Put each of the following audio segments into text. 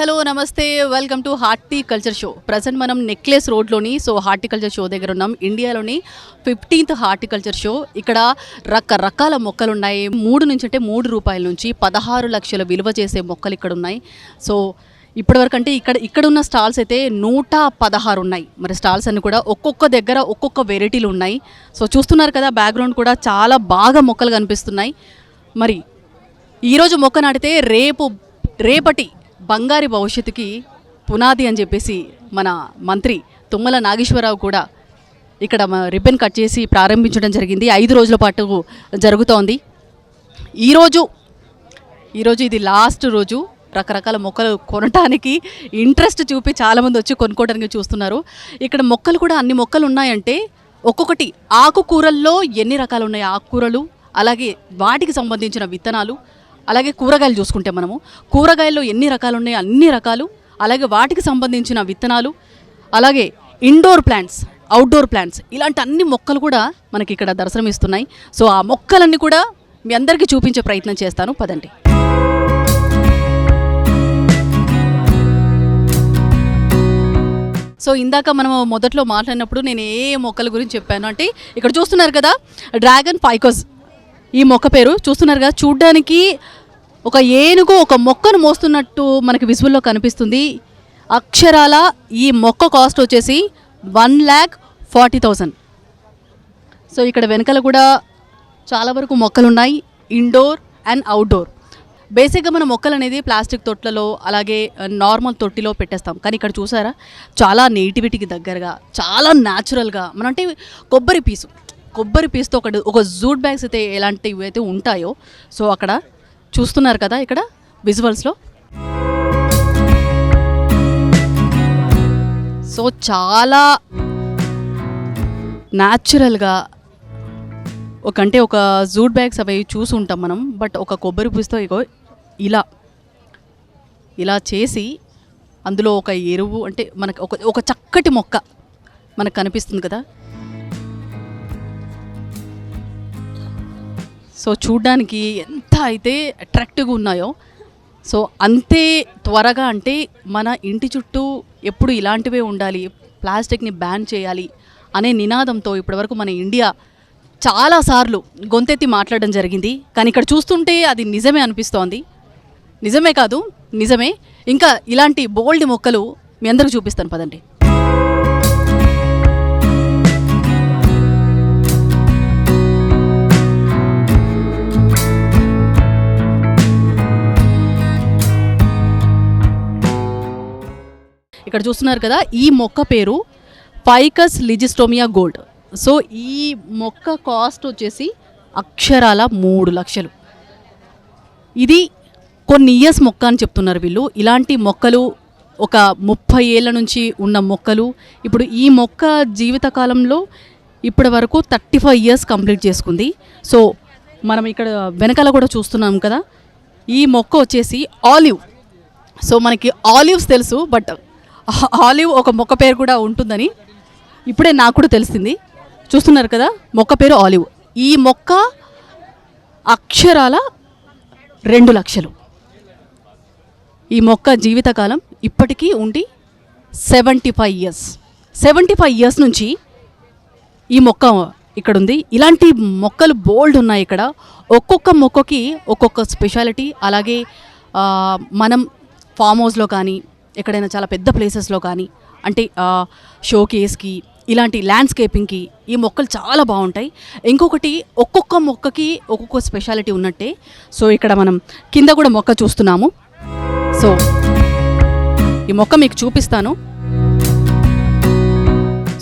Hello నమస్తే. Welcome to horticulture show present మనం necklace రోడ్లోని సో హార్టికల్చర్ షో దగ్గర ఉన్నాం. ఇండియాలోని ఫిఫ్టీన్త్ హార్టికల్చర్ షో ఇక్కడ రకరకాల మొక్కలు ఉన్నాయి మూడు నుంచి అంటే మూడు రూపాయల నుంచి పదహారు లక్షల విలువ చేసే మొక్కలు ఇక్కడ ఉన్నాయి. సో ఇప్పటివరకు అంటే ఇక్కడ ఇక్కడ ఉన్న స్టాల్స్ అయితే నూట పదహారు ఉన్నాయి. మరి స్టాల్స్ అన్ని కూడా ఒక్కొక్క దగ్గర ఒక్కొక్క వెరైటీలు ఉన్నాయి. సో చూస్తున్నారు కదా బ్యాక్గ్రౌండ్ కూడా చాలా బాగా మొక్కలు కనిపిస్తున్నాయి. మరి ఈరోజు మొక్క నాటితే రేపు రేపటి బంగారి భవిష్యత్తుకి పునాది అని చెప్పేసి మన మంత్రి తుమ్మల నాగేశ్వరరావు కూడా ఇక్కడ రిబ్బన్ కట్ చేసి ప్రారంభించడం జరిగింది. ఐదు రోజుల పాటు జరుగుతోంది. ఈరోజు ఈరోజు ఇది లాస్ట్ రోజు. రకరకాల మొక్కలు కొనటానికి ఇంట్రెస్ట్ చూపి చాలామంది వచ్చి కొనుక్కోవడానికి చూస్తున్నారు. ఇక్కడ మొక్కలు కూడా అన్ని మొక్కలు ఉన్నాయంటే ఒక్కొక్కటి ఆకుకూరల్లో ఎన్ని రకాలు ఉన్నాయి? ఆకుకూరలు అలాగే వాటికి సంబంధించిన విత్తనాలు అలాగే కూరగాయలు చూసుకుంటే మనము. కూరగాయల్లో ఎన్ని రకాలు ఉన్నాయి అన్ని రకాలు అలాగే వాటికి సంబంధించిన విత్తనాలు అలాగే ఇండోర్ ప్లాంట్స్ అవుట్డోర్ ప్లాంట్స్ ఇలాంటి అన్ని మొక్కలు కూడా మనకి ఇక్కడ దర్శనమిస్తున్నాయి సో ఆ మొక్కలన్నీ కూడా మీ అందరికీ చూపించే ప్రయత్నం చేస్తాను. పదండి. సో ఇందాక మనం మొదట్లో మాట్లాడినప్పుడు నేను ఏ మొక్కల గురించి చెప్పాను అంటే ఇక్కడ చూస్తున్నారు కదా డ్రాగన్ ఫైకోస్. ఈ మొక్క పేరు చూస్తున్నారు కదా చూడ్డానికి ఒక ఏనుగు ఒక మొక్కను మోస్తున్నట్టు మనకి విజువల్లో కనిపిస్తుంది. అక్షరాల ఈ మొక్క కాస్ట్ వచ్చేసి one lakh forty thousand so ఇక్కడ వెనకాల కూడా చాలా వరకు మొక్కలు ఉన్నాయి ఇండోర్ అండ్ అవుట్డోర్. బేసిక్గా మన మొక్కలు అనేది ప్లాస్టిక్ తొట్లలో అలాగే నార్మల్ తొట్టిలో పెట్టేస్తాం. కానీ ఇక్కడ చూసారా? చాలా నేటివిటీకి దగ్గరగా చాలా న్యాచురల్గా మన అంటే కొబ్బరి పీసు. కొబ్బరి పీస్తో ఒక ఒక జూట్ బ్యాగ్స్ అయితే ఎలాంటివి అయితే ఉంటాయో సో అక్కడ చూస్తున్నారు కదా ఇక్కడ విజువల్స్లో సో చాలా న్యాచురల్గా ఒక అంటే ఒక జూట్ బ్యాగ్స్ అవి చూసి ఉంటాం మనం బట్ ఒక కొబ్బరి పూస్తో ఇగో ఇలా ఇలా చేసి అందులో ఒక ఎరువు అంటే మనకు ఒక ఒక చక్కటి మొక్క మనకు కనిపిస్తుంది కదా. సో చూడ్డానికి ఎంత అయితే అట్రాక్టివ్గా ఉన్నాయో సో అంతే త్వరగా అంటే మన ఇంటి చుట్టూ ఎప్పుడు ఇలాంటివే ఉండాలి ప్లాస్టిక్ని బ్యాన్ చేయాలి అనే నినాదంతో ఇప్పటివరకు మన ఇండియా చాలాసార్లు గొంతెత్తి మాట్లాడడం జరిగింది. కానీ ఇక్కడ చూస్తుంటే అది నిజమే అనిపిస్తోంది. నిజమే కాదు నిజమే. ఇంకా ఇలాంటి బోల్డ్ మొక్కలు మీ అందరికి చూపిస్తాను పదండి. ఇక్కడ చూస్తున్నారు కదా ఈ మొక్క పేరు ఫైకస్ లిజిస్టోమియా గోల్డ్. సో ఈ మొక్క కాస్ట్ వచ్చేసి అక్షరాల మూడు లక్షలు. ఇది కొన్ని ఇయర్స్ మొక్క అని చెప్తున్నారు వీళ్ళు. ఇలాంటి మొక్కలు ఒక ముప్పై ఏళ్ళ నుంచి ఉన్న మొక్కలు ఇప్పుడు ఈ మొక్క జీవితకాలంలో ఇప్పటి వరకు థర్టీ ఫైవ్ ఇయర్స్ కంప్లీట్ చేసుకుంది. సో మనం ఇక్కడ వెనకాల కూడా చూస్తున్నాం కదా ఈ మొక్క వచ్చేసి ఆలివ్. సో మనకి ఆలివ్స్ తెలుసు బట్ ఆలివ్ ఒక మొక్క పేరు కూడా ఉంటుందని ఇప్పుడే నాకు కూడా తెలిసింది. చూస్తున్నారు కదా మొక్క పేరు ఆలివ్ ఈ మొక్క అక్షరాల రెండు లక్షలు. ఈ మొక్క జీవితకాలం ఇప్పటికీ ఉండి seventy five years. Seventy five years నుంచి ఈ మొక్క ఇక్కడ ఉంది ఇలాంటి మొక్కలు బోల్డ్ ఉన్నాయి ఇక్కడ. ఒక్కొక్క మొక్కకి ఒక్కొక్క స్పెషాలిటీ. అలాగే మనం ఫామ్ హౌస్లో కానీ ఎక్కడైనా చాలా పెద్ద ప్లేసెస్లో కానీ అంటే షోకేస్కి ఇలాంటి ల్యాండ్స్కేపింగ్కి ఈ మొక్కలు చాలా బాగుంటాయి. ఇంకొకటి ఒక్కొక్క మొక్కకి ఒక్కొక్క స్పెషాలిటీ ఉన్నట్టే. సో ఇక్కడ మనం కింద కూడా మొక్క చూస్తున్నాము. సో ఈ మొక్క మీకు చూపిస్తాను.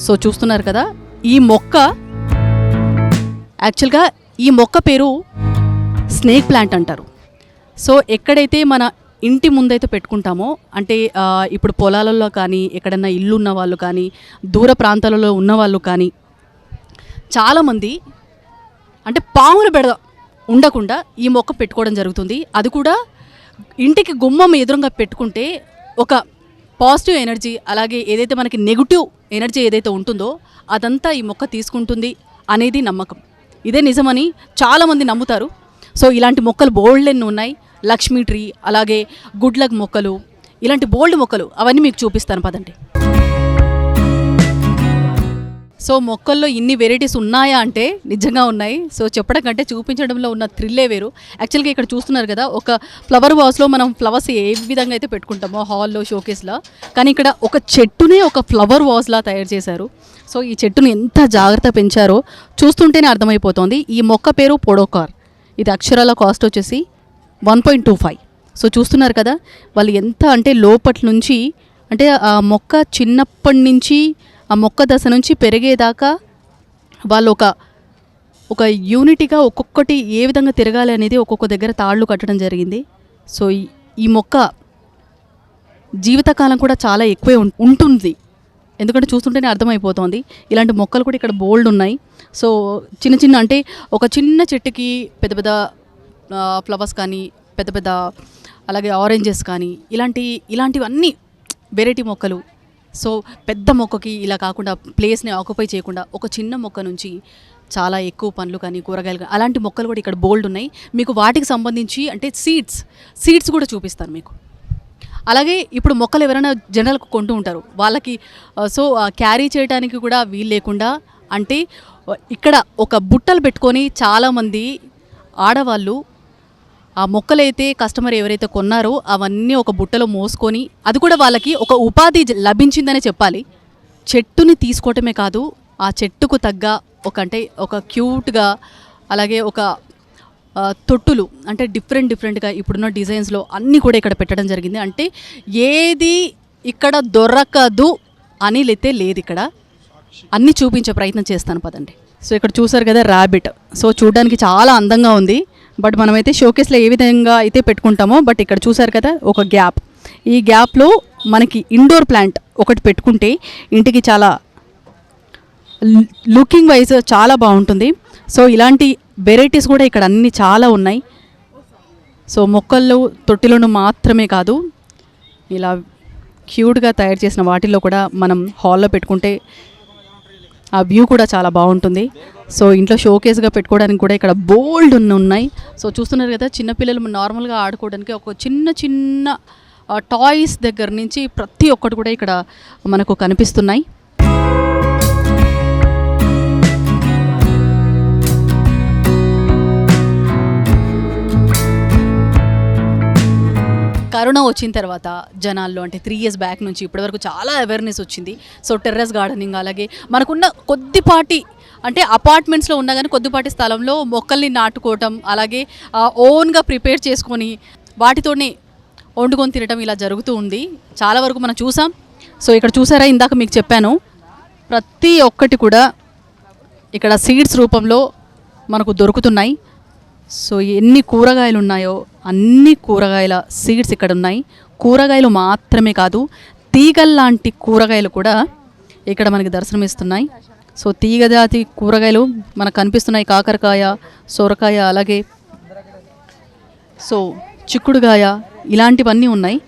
సో చూస్తున్నారు కదా ఈ మొక్క యాక్చువల్గా ఈ మొక్క పేరు స్నేక్ ప్లాంట్ అంటారు. సో ఎక్కడైతే మన ఇంటి ముందైతే పెట్టుకుంటామో అంటే ఇప్పుడు పొలాలలో కానీ ఎక్కడన్నా ఇల్లు ఉన్న వాళ్ళు కానీ దూర ప్రాంతాలలో ఉన్న వాళ్ళు కానీ చాలామంది అంటే పాములు బెడ ఉండకుండా ఈ మొక్క పెట్టుకోవడం జరుగుతుంది. అది కూడా ఇంటికి గుమ్మం ఎదురుగా పెట్టుకుంటే ఒక పాజిటివ్ ఎనర్జీ అలాగే ఏదైతే మనకి నెగిటివ్ ఎనర్జీ ఏదైతే ఉంటుందో అదంతా ఈ మొక్క తీసుకుంటుంది అనేది నమ్మకం. ఇదే నిజమని చాలామంది నమ్ముతారు. సో ఇలాంటి మొక్కలు బోల్డెన్ ఉన్నాయి. లక్ష్మీ ట్రీ అలాగే గుడ్లక్ మొక్కలు ఇలాంటి బోల్డ్ మొక్కలు అవన్నీ మీకు చూపిస్తాను పదండి. సో మొక్కల్లో ఇన్ని వెరైటీస్ ఉన్నాయా అంటే నిజంగా ఉన్నాయి. సో చెప్పడం కంటే చూపించడంలో ఉన్న థ్రిల్లే వేరు. యాక్చువల్గా ఇక్కడ చూస్తున్నారు కదా ఒక ఫ్లవర్ వాస్లో మనం ఫ్లవర్స్ ఏ విధంగా అయితే పెట్టుకుంటామో హాల్లో షోకేస్లో కానీ ఇక్కడ ఒక చెట్టునే ఒక ఫ్లవర్ వాస్లా తయారు చేశారు. సో ఈ చెట్టుని ఎంత జాగ్రత్త పెంచారో చూస్తుంటేనే అర్థమైపోతుంది. ఈ మొక్క పేరు పొడోకార్. ఇది అక్షరాల కాస్ట్ వచ్చేసి one point two five. So చూస్తున్నారు కదా వాళ్ళు ఎంత అంటే లోపటి నుంచి అంటే ఆ మొక్క చిన్నప్పటి నుంచి ఆ మొక్క దశ నుంచి పెరిగేదాకా వాళ్ళు ఒక ఒక యూనిటీగా ఒక్కొక్కటి ఏ విధంగా తిరగాలి అనేది ఒక్కొక్క దగ్గర తాళ్ళు కట్టడం జరిగింది. సో ఈ- ఈ మొక్క జీవితకాలం కూడా చాలా ఎక్కువే ఉంటుంది. ఎందుకంటే చూస్తుంటేనే అర్థమైపోతుంది. ఇలాంటి మొక్కలు కూడా ఇక్కడ బోల్డ్ ఉన్నాయి. సో చిన్న చిన్న అంటే ఒక చిన్న చెట్టుకి పెద్ద పెద్ద ఫ్లవర్స్ కానీ పెద్ద పెద్ద అలాగే ఆరెంజెస్ కానీ ఇలాంటి ఇలాంటివన్నీ వెరైటీ మొక్కలు. సో పెద్ద మొక్కకి ఇలా కాకుండా ప్లేస్ని ఆక్యుపై చేయకుండా ఒక చిన్న మొక్క నుంచి చాలా ఎక్కువ పండ్లు కానీ కూరగాయలు కానీ అలాంటి మొక్కలు కూడా ఇక్కడ బోల్డ్ ఉన్నాయి. మీకు వాటికి సంబంధించి అంటే సీడ్స్ సీడ్స్ కూడా చూపిస్తాను మీకు. అలాగే ఇప్పుడు మొక్కలు ఎవరైనా జనరల్గా కొంటూ ఉంటారు. వాళ్ళకి సో ఆ, క్యారీ చేయడానికి కూడా వీలు లేకుండా అంటే ఇక్కడ ఒక బుట్టలు పెట్టుకొని చాలామంది ఆడవాళ్ళు ఆ మొక్కలైతే కస్టమర్ ఎవరైతే కొన్నారో అవన్నీ ఒక బుట్టలో మోసుకొని అది కూడా వాళ్ళకి ఒక ఉపాధి లభించిందనే చెప్పాలి. చెట్టుని తీసుకోవటమే కాదు ఆ చెట్టుకు తగ్గ ఒక అంటే ఒక క్యూట్గా అలాగే ఒక తొట్టులు అంటే డిఫరెంట్ డిఫరెంట్గా ఇప్పుడున్న డిజైన్స్లో అన్నీ కూడా ఇక్కడ పెట్టడం జరిగింది. అంటే ఏది ఇక్కడ దొరకదు అని లేతే లేదు ఇక్కడ. అన్నీ చూపించే ప్రయత్నం చేస్తాను పదండి. సో ఇక్కడ చూసారు కదా ర్యాబిట్ సో చూడడానికి చాలా అందంగా ఉంది. బట్ మనమైతే షోకేస్లో ఏ విధంగా అయితే పెట్టుకుంటామో బట్ ఇక్కడ చూసారు కదా ఒక గ్యాప్. ఈ గ్యాప్లో మనకి ఇండోర్ ప్లాంట్ ఒకటి పెట్టుకుంటే ఇంటికి చాలా లుకింగ్ వైజ్ చాలా బాగుంటుంది. సో ఇలాంటి వెరైటీస్ కూడా ఇక్కడ అన్ని చాలా ఉన్నాయి. సో మొక్కల్లో తొట్టిలను మాత్రమే కాదు ఇలా క్యూట్గా తయారు చేసిన వాటిల్లో కూడా మనం హాల్లో పెట్టుకుంటే ఆ వ్యూ కూడా చాలా బాగుంటుంది. సో ఇంట్లో షోకేస్గా పెట్టుకోవడానికి కూడా ఇక్కడ బోల్డ్ ఉన్నాయి. సో చూస్తున్నారు కదా చిన్నపిల్లలు నార్మల్గా ఆడుకోవడానికి ఒక చిన్న చిన్న టాయ్స్ దగ్గర నుంచి ప్రతి ఒక్కటి కూడా ఇక్కడ మనకు కనిపిస్తున్నాయి. కరోనా వచ్చిన తర్వాత జనాల్లో అంటే త్రీ ఇయర్స్ బ్యాక్ నుంచి ఇప్పటివరకు చాలా అవేర్నెస్ వచ్చింది. సో టెర్రస్ గార్డెనింగ్ అలాగే మనకున్న కొద్దిపాటి అంటే అపార్ట్మెంట్స్లో ఉన్నా కానీ కొద్దిపాటి స్థలంలో మొక్కల్ని నాటుకోవటం అలాగే ఓన్గా ప్రిపేర్ చేసుకొని వాటితోనే వండుకొని తినటం ఇలా జరుగుతూ ఉంది. చాలా వరకు మనం చూసాం. సో ఇక్కడ చూసారా? ఇందాక మీకు చెప్పాను. ప్రతి ఒక్కటి కూడా ఇక్కడ సీడ్స్ రూపంలో మనకు దొరుకుతున్నాయి. సో ఎన్ని కూరగాయలు ఉన్నాయో అన్ని కూరగాయల సీడ్స్ ఇక్కడ ఉన్నాయి కూరగాయలు మాత్రమే కాదు తీగల్లాంటి కూరగాయలు కూడా ఇక్కడ మనకి దర్శనమిస్తున్నాయి. సో తీగ జాతి కూరగాయలు మనకు కనిపిస్తున్నాయి. కాకరకాయ సొరకాయ అలాగే సో చిక్కుడుగాయ ఇలాంటివన్నీ ఉన్నాయి.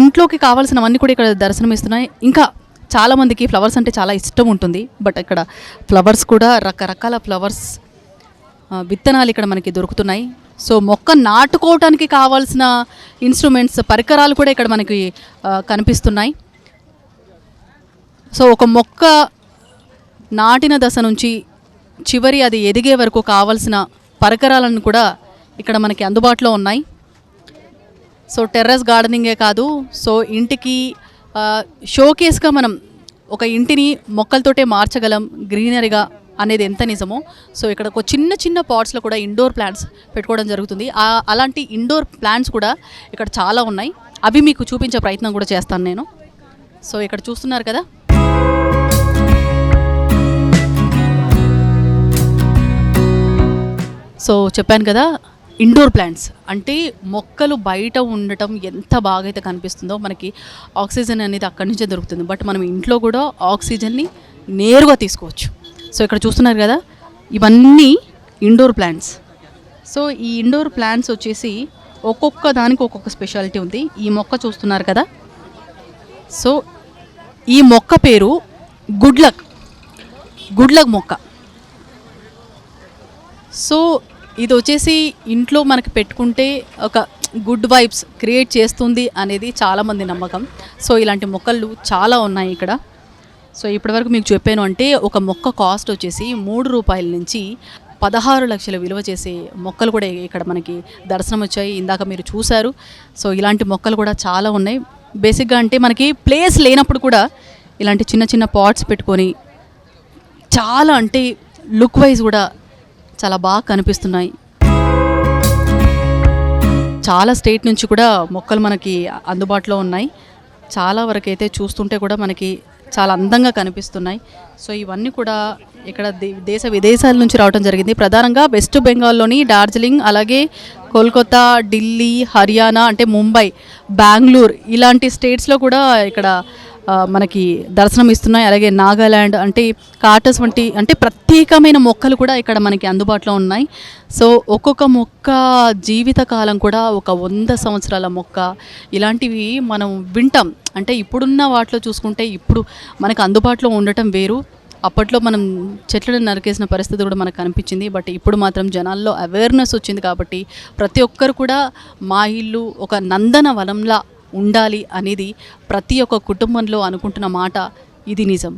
ఇంట్లోకి కావాల్సినవన్నీ కూడా ఇక్కడ దర్శనమిస్తున్నాయి. ఇంకా చాలామందికి ఫ్లవర్స్ అంటే చాలా ఇష్టం ఉంటుంది. బట్ ఇక్కడ ఫ్లవర్స్ కూడా రకరకాల ఫ్లవర్స్ విత్తనాలు ఇక్కడ మనకి దొరుకుతున్నాయి. సో మొక్క నాటుకోవటానికి కావాల్సిన ఇన్స్ట్రుమెంట్స్ పరికరాలు కూడా ఇక్కడ మనకి కనిపిస్తున్నాయి. సో ఒక మొక్క నాటిన దశ నుంచి చివరి అది ఎదిగే వరకు కావాల్సిన పరికరాలను కూడా ఇక్కడ మనకి అందుబాటులో ఉన్నాయి. సో టెర్రస్ గార్డెనింగే కాదు సో ఇంటికి షోకేస్గా మనం ఒక ఇంటిని మొక్కలతోటే మార్చగలం గ్రీనరీగా అనేది ఎంత నిజమో. సో ఇక్కడ ఒక చిన్న చిన్న పాట్స్లో కూడా ఇండోర్ ప్లాంట్స్ పెట్టుకోవడం జరుగుతుంది. అలాంటి ఇండోర్ ప్లాంట్స్ కూడా ఇక్కడ చాలా ఉన్నాయి. అవి మీకు చూపించే ప్రయత్నం కూడా చేస్తాను నేను. సో ఇక్కడ చూస్తున్నారు కదా? సో చెప్పాను కదా ఇండోర్ ప్లాంట్స్. అంటే మొక్కలు బయట ఉండటం ఎంత బాగా అయితే కనిపిస్తుందో మనకి ఆక్సిజన్ అనేది అక్కడి నుంచే దొరుకుతుంది. బట్ మనం ఇంట్లో కూడా ఆక్సిజన్ని నేరుగా తీసుకోవచ్చు. సో ఇక్కడ చూస్తున్నారు కదా ఇవన్నీ ఇండోర్ ప్లాంట్స్ సో ఈ ఇండోర్ ప్లాంట్స్ వచ్చేసి ఒక్కొక్క దానికి ఒక్కొక్క స్పెషాలిటీ ఉంది. ఈ మొక్క చూస్తున్నారు కదా. సో ఈ మొక్క పేరు గుడ్లక్ గుడ్లక్ మొక్క. సో ఇది వచ్చేసి ఇంట్లో మనకి పెట్టుకుంటే ఒక గుడ్ వైబ్స్ క్రియేట్ చేస్తుంది అనేది చాలామంది నమ్మకం. సో ఇలాంటి మొక్కలు చాలా ఉన్నాయి ఇక్కడ. సో ఇప్పటివరకు మీకు చెప్పాను అంటే ఒక మొక్క కాస్ట్ వచ్చేసి మూడు రూపాయల నుంచి పదహారు లక్షల విలువ చేసే మొక్కలు కూడా ఇక్కడ మనకి దర్శనం వచ్చాయి. ఇందాక మీరు చూశారు. సో ఇలాంటి మొక్కలు కూడా చాలా ఉన్నాయి. బేసిక్గా అంటే మనకి ప్లేస్ లేనప్పుడు కూడా ఇలాంటి చిన్న చిన్న పాట్స్ పెట్టుకొని చాలా అంటే లుక్ వైజ్ కూడా చాలా బాగా కనిపిస్తున్నాయి. చాలా స్టేట్ నుంచి కూడా మొక్కలు మనకి అందుబాటులో ఉన్నాయి. చాలా వరకు అయితే చూస్తుంటే కూడా మనకి చాలా అందంగా కనిపిస్తున్నాయి. సో ఇవన్నీ కూడా ఇక్కడ దే- దేశ విదేశాల నుంచి రావడం జరిగింది. ప్రధానంగా వెస్ట్ బెంగాల్లోని డార్జిలింగ్ అలాగే కోల్కతా ఢిల్లీ హర్యానా అంటే ముంబై బెంగళూరు ఇలాంటి స్టేట్స్లో కూడా ఇక్కడ మనకి దర్శనం ఇస్తున్నాయి. అలాగే నాగాల్యాండ్ అంటే కాటస్ వంటి అంటే ప్రత్యేకమైన మొక్కలు కూడా ఇక్కడ మనకి అందుబాటులో ఉన్నాయి. సో ఒక్కొక్క మొక్క జీవిత కాలం కూడా ఒక వంద సంవత్సరాల మొక్క. ఇలాంటివి మనం వింటాం. అంటే ఇప్పుడున్న వాటిలో చూసుకుంటే ఇప్పుడు మనకు అందుబాటులో ఉండటం వేరు. అప్పట్లో మనం చెట్లను నరికేసిన పరిస్థితి కూడా మనకు కనిపించింది బట్ ఇప్పుడు మాత్రం జనాల్లో అవేర్నెస్ వచ్చింది కాబట్టి ప్రతి ఒక్కరు కూడా మా ఇల్లు ఒక నందన వనంలా ఉండాలి అనేది ప్రతి ఒక్క కుటుంబంలో అనుకుంటున్న మాట. ఇది నిజం.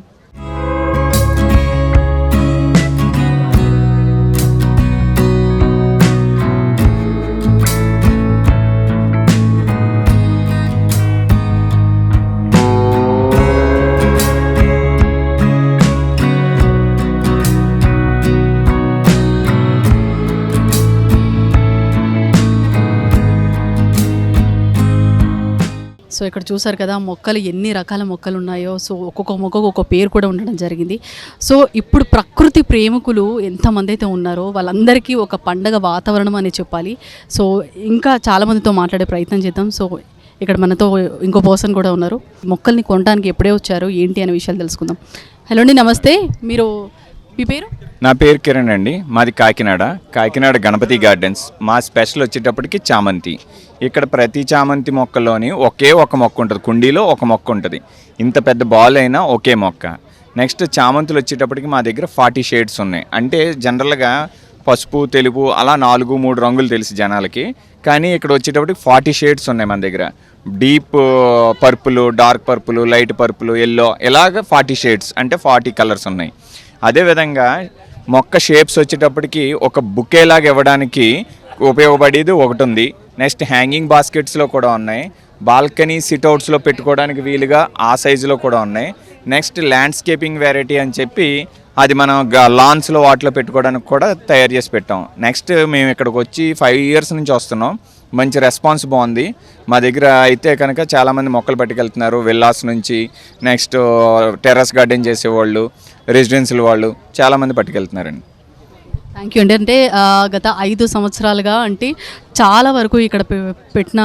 ఇక్కడ చూసారు కదా మొక్కలు ఎన్ని రకాల మొక్కలు ఉన్నాయో. సో ఒక్కొక్క మొక్కకు ఒక్కొక్క పేరు కూడా ఉండడం జరిగింది. సో ఇప్పుడు ప్రకృతి ప్రేమికులు ఎంతమంది అయితే ఉన్నారో వాళ్ళందరికీ ఒక పండగ వాతావరణం అని చెప్పాలి. సో ఇంకా చాలామందితో మాట్లాడే ప్రయత్నం చేద్దాం. సో ఇక్కడ మనతో ఇంకో పర్సన్ కూడా ఉన్నారు. మొక్కల్ని కొనడానికి ఎప్పుడే వచ్చారు? ఏంటి అనే విషయాలు తెలుసుకుందాం. హలో అండి నమస్తే. మీరు మీ పేరు? నా పేరు కిరణ్ అండి. మాది కాకినాడ. కాకినాడ గణపతి గార్డెన్స్. మా స్పెషల్ వచ్చేటప్పటికి చామంతి. ఇక్కడ ప్రతి చామంతి మొక్కలోని ఒకే ఒక మొక్క ఉంటుంది. కుండీలో ఒక మొక్క ఉంటుంది. ఇంత పెద్ద బాల్ అయినా ఒకే మొక్క. నెక్స్ట్ చామంతులు వచ్చేటప్పటికి మా దగ్గర ఫార్టీ షేడ్స్ ఉన్నాయి. అంటే జనరల్గా పసుపు తెలుపు అలా నాలుగు మూడు రంగులు తెలుసు జనాలకి. కానీ ఇక్కడ వచ్చేటప్పటికి ఫార్టీ షేడ్స్ ఉన్నాయి మన దగ్గర. Deep purple dark purple light purple yellow ఇలాగ ఫార్టీ షేడ్స్. అంటే ఫార్టీ కలర్స్ ఉన్నాయి. అదేవిధంగా మొక్క షేప్స్ వచ్చేటప్పటికి ఒక బుకే లాగా ఇవ్వడానికి ఉపయోగపడేది ఒకటి ఉంది. నెక్స్ట్ హ్యాంగింగ్ బాస్కెట్స్లో కూడా ఉన్నాయి. బాల్కనీ సిట్అవుట్స్లో పెట్టుకోవడానికి వీలుగా ఆ సైజులో కూడా ఉన్నాయి. నెక్స్ట్ ల్యాండ్స్కేపింగ్ వెరైటీ అని చెప్పి అది మనం లాన్స్లో వాటిలో పెట్టుకోవడానికి కూడా తయారు చేసి పెట్టాం. నెక్స్ట్ మేము ఇక్కడికి వచ్చి ఫైవ్ ఇయర్స్ నుంచి వస్తున్నాం. మంచి రెస్పాన్స్ బాగుంది. మా దగ్గర అయితే కనుక చాలామంది మొక్కలు పట్టుకెళ్తున్నారు. విల్లాస్ నుంచి నెక్స్ట్ టెర్రస్ గార్డెన్ చేసేవాళ్ళు. రెసిడెన్షియల్ వాళ్ళు చాలామంది పట్టుకెళ్తున్నారండి. థ్యాంక్ యూ అండి. అంటే గత ఐదు సంవత్సరాలుగా అంటే చాలా వరకు ఇక్కడ పె- పెట్టిన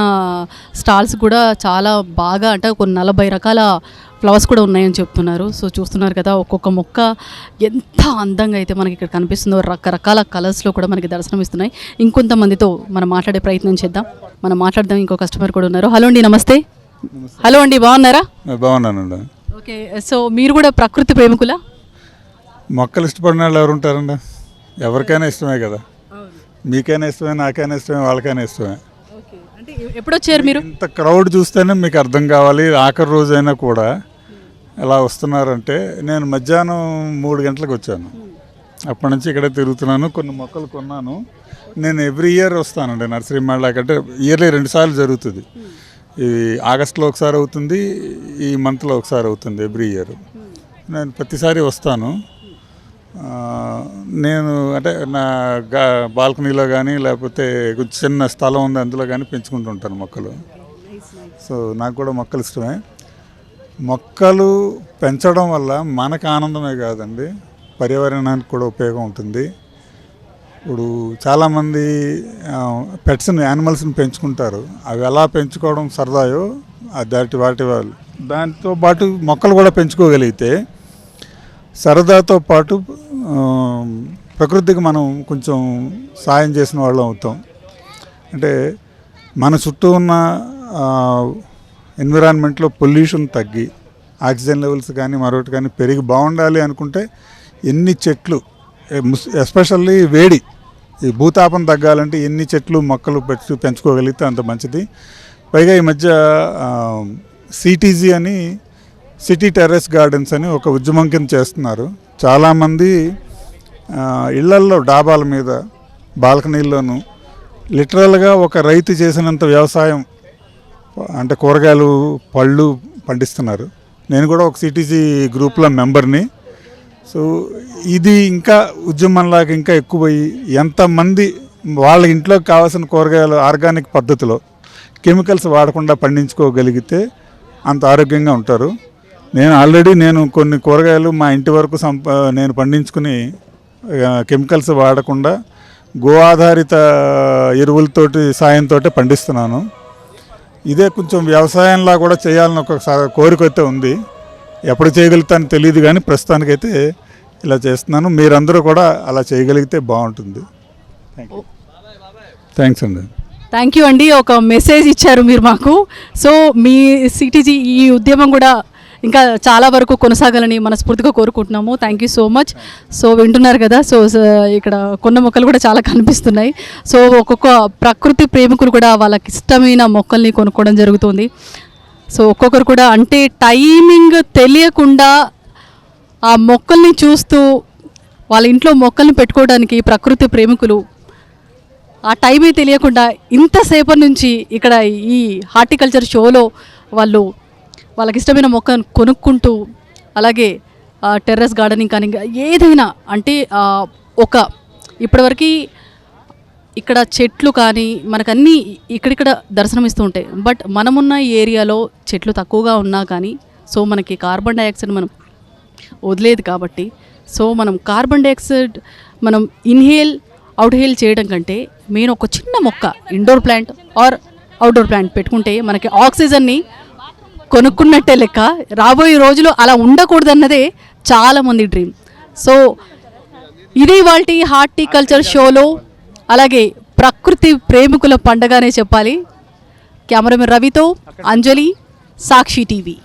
స్టాల్స్ కూడా చాలా బాగా అంటే ఒక నలభై రకాల ఫ్లవర్స్ కూడా ఉన్నాయని చెప్తున్నారు. సో చూస్తున్నారు కదా ఒక్కొక్క మొక్క ఎంత అందంగా అయితే మనకి ఇక్కడ కనిపిస్తుందో రకరకాల కలర్స్లో కూడా మనకి దర్శనం ఇస్తున్నాయి. ఇంకొంతమందితో మనం మాట్లాడే ప్రయత్నం చేద్దాం. మనం మాట్లాడదాం ఇంకో కస్టమర్ కూడా ఉన్నారు. హలో అండి నమస్తే. హలో అండి బాగున్నారా? బాగున్నానండి. ఓకే సో మీరు కూడా ప్రకృతి ప్రేమికులా? మొక్కలు ఇష్టపడిన వాళ్ళు ఎవరు ఉంటారండి ఎవరికైనా ఇష్టమే కదా. మీకైనా ఇష్టమే నాకైనా ఇష్టమే వాళ్ళకైనా ఇష్టమే. ఓకే. అంటే ఎప్పుడు వచ్చారు మీరు? ఇంత క్రౌడ్ చూస్తేనే మీకు అర్థం కావాలి. ఆఖరి రోజైనా కూడా ఎలా వస్తున్నారంటే నేను మధ్యాహ్నం మూడు గంటలకు వచ్చాను. అప్పటి నుంచి ఇక్కడే తిరుగుతున్నాను కొన్ని మొక్కలు కొన్నాను. నేను ఎవ్రీ ఇయర్ వస్తానండి నర్సరీ మేళాకి అంటే ఇయర్లీ రెండుసార్లు జరుగుతుంది. ఈ ఆగస్ట్లో ఒకసారి అవుతుంది ఈ మంత్లో ఒకసారి అవుతుంది ఎవ్రీ ఇయర్. నేను ప్రతిసారి వస్తాను. నేను అంటే నా గా బాల్కనీలో కానీ లేకపోతే చిన్న స్థలం ఉంది అందులో కానీ పెంచుకుంటూ ఉంటాను మొక్కలు. సో నాకు కూడా మొక్కలు ఇష్టమే. మొక్కలు పెంచడం వల్ల మనకు ఆనందమే కాదండి. పర్యావరణానికి కూడా ఉపయోగం ఉంటుంది. ఇప్పుడు చాలామంది పెట్స్ని యానిమల్స్ని పెంచుకుంటారు. అవి ఎలా పెంచుకోవడం సరదాయో దాటి వాటి వాళ్ళు దాంతో పాటు మొక్కలు కూడా పెంచుకోగలిగితే సరదాతో పాటు ప్రకృతికి మనం కొంచెం సాయం చేసిన వాళ్ళం అవుతాం. అంటే మన చుట్టూ ఉన్న ఎన్విరాన్మెంట్లో పొల్యూషన్ తగ్గి ఆక్సిజన్ లెవెల్స్ కానీ మరొకటి కానీ పెరిగి బాగుండాలి అనుకుంటే ఎన్ని చెట్లు ఎస్పెషల్లీ వేడి ఈ భూతాపం తగ్గాలంటే ఎన్ని చెట్లు మొక్కలు పెంచు పెంచుకోగలిగితే అంత మంచిది. పైగా ఈ మధ్య సిటీజీ అని సిటీ టెర్రస్ గార్డెన్స్ అని ఒక ఉద్యమం కింద చేస్తున్నారు. చాలామంది ఇళ్ళల్లో డాబాల మీద బాల్కనీల్లోనూ లిటరల్గా ఒక రైతు చేసినంత వ్యవసాయం అంటే కూరగాయలు పళ్ళు పండిస్తున్నారు. నేను కూడా ఒక సిటీసీ గ్రూప్లో మెంబర్ని. సో ఇది ఇంకా ఉద్యమంలాగా ఇంకా ఎక్కువయ్యి ఎంతమంది వాళ్ళ ఇంట్లోకి కావాల్సిన కూరగాయలు ఆర్గానిక్ పద్ధతిలో కెమికల్స్ వాడకుండా పండించుకోగలిగితే అంత ఆరోగ్యంగా ఉంటారు. నేను ఆల్రెడీ నేను కొన్ని కూరగాయలు మా ఇంటి వరకు సంప నేను పండించుకుని కెమికల్స్ వాడకుండా గో ఆధారిత ఎరువులతోటి సాయంతో పండిస్తున్నాను. ఇదే కొంచెం వ్యవసాయంలా కూడా చేయాలని ఒక కోరిక అయితే ఉంది. ఎప్పుడు చేయగలుగుతానో తెలియదు కానీ ప్రస్తుతానికైతే ఇలా చేస్తున్నాను. మీరందరూ కూడా అలా చేయగలిగితే బాగుంటుంది. థ్యాంక్ యూ థ్యాంక్స్ అండి. థ్యాంక్ యూ అండి. ఒక మెసేజ్ ఇచ్చారు మీరు మాకు. సో మీ సిటీజీ ఈ ఉద్యమం కూడా ఇంకా చాలా వరకు కొనసాగాలని మనస్ఫూర్తిగా కోరుకుంటున్నాము. Thank you so much so వింటున్నారు కదా? సో ఇక్కడ కొన్న మొక్కలు కూడా చాలా కనిపిస్తున్నాయి. సో ఒక్కొక్క ప్రకృతి ప్రేమికులు కూడా వాళ్ళకి ఇష్టమైన మొక్కల్ని కొనుక్కోవడం జరుగుతుంది. సో ఒక్కొక్కరు కూడా అంటే టైమింగ్ తెలియకుండా ఆ మొక్కల్ని చూస్తూ వాళ్ళ ఇంట్లో మొక్కల్ని పెట్టుకోవడానికి ప్రకృతి ప్రేమికులు ఆ టైమే తెలియకుండా ఇంతసేపటి నుంచి ఇక్కడ ఈ హార్టికల్చర్ షోలో వాళ్ళు వాళ్ళకి ఇష్టమైన మొక్కను కొనుక్కుంటూ అలాగే టెర్రస్ గార్డెనింగ్ కానీ ఇంకా ఏదైనా అంటే ఒక ఇప్పటివరకు ఇక్కడ చెట్లు కానీ మనకన్నీ ఇక్కడిక్కడ దర్శనమిస్తూ ఉంటాయి. బట్ మనమున్న ఈ ఏరియాలో చెట్లు తక్కువగా ఉన్నా కానీ సో మనకి కార్బన్ డైఆక్సైడ్ మనం వదిలేదు కాబట్టి సో మనం కార్బన్ డైఆక్సైడ్ మనం ఇన్హేల్ అవుట్హేల్ చేయడం కంటే మెయిన్ ఒక చిన్న మొక్క indoor plant or outdoor plant పెట్టుకుంటే మనకి ఆక్సిజన్ని కొనుక్కున్నట్టే లెక్క. రాబోయే రోజులు అలా ఉండకూడదన్నదే చాలామంది డ్రీమ్. సో ఇది వాళ్ళ హార్టికల్చర్ షోలో అలాగే ప్రకృతి ప్రేమికుల పండగనే చెప్పాలి. కెమెరామెన్ రవితో అంజలి సాక్షి టీవీ.